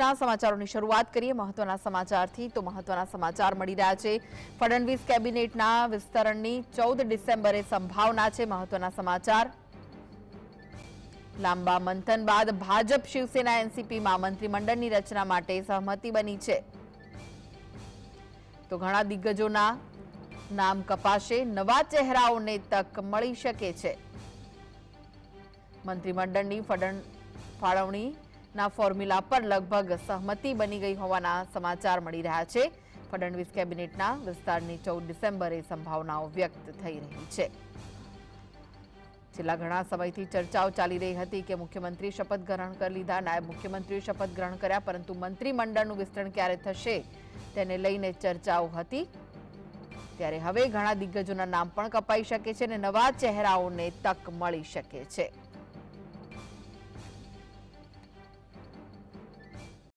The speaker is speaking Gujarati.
આજના સમાચારોની શરૂઆત કરીએ મહત્વના સમાચારથી. તો મહત્વના સમાચાર મળી રહ્યા છે. ફડણવીસ કેબિનેટના વિસ્તરણની ચૌદ ડિસેમ્બરે સંભાવના છે મહત્વના સમાચાર. લાંબા મંથન બાદ ભાજપ શિવસેના એનસીપીમાં મંત્રીમંડળની રચના માટે સહમતિ બની છે. તો ઘણા દિગ્ગજોના નામ કપાશે, નવા ચહેરાઓને તક મળી શકે છે. મંત્રીમંડળની ફડણ ફાળવણીના ફોર્મ્યુલા પર લગભગ સહમતિ બની ગઈ હોવાના સમાચાર મળી રહ્યા છે. ફડણવીસ કેબિનેટના વિસ્તારની ચૌદ ડિસેમ્બરે સંભાવનાઓ વ્યક્ત થઈ રહી છે. છેલ્લા ઘણા સમયથી ચર્ચાઓ ચાલી રહી હતી કે મુખ્યમંત્રી શપથ ગ્રહણ કરી લીધા, નાયબ મુખ્યમંત્રીએ શપથ ગ્રહણ કર્યા, પરંતુ મંત્રીમંડળનું વિસ્તરણ ક્યારે થશે તેને લઈને ચર્ચાઓ હતી. ત્યારે હવે ઘણા દિગ્ગજોના નામ પણ કપાઈ શકે છે અને નવા ચહેરાઓને તક મળી શકે છે.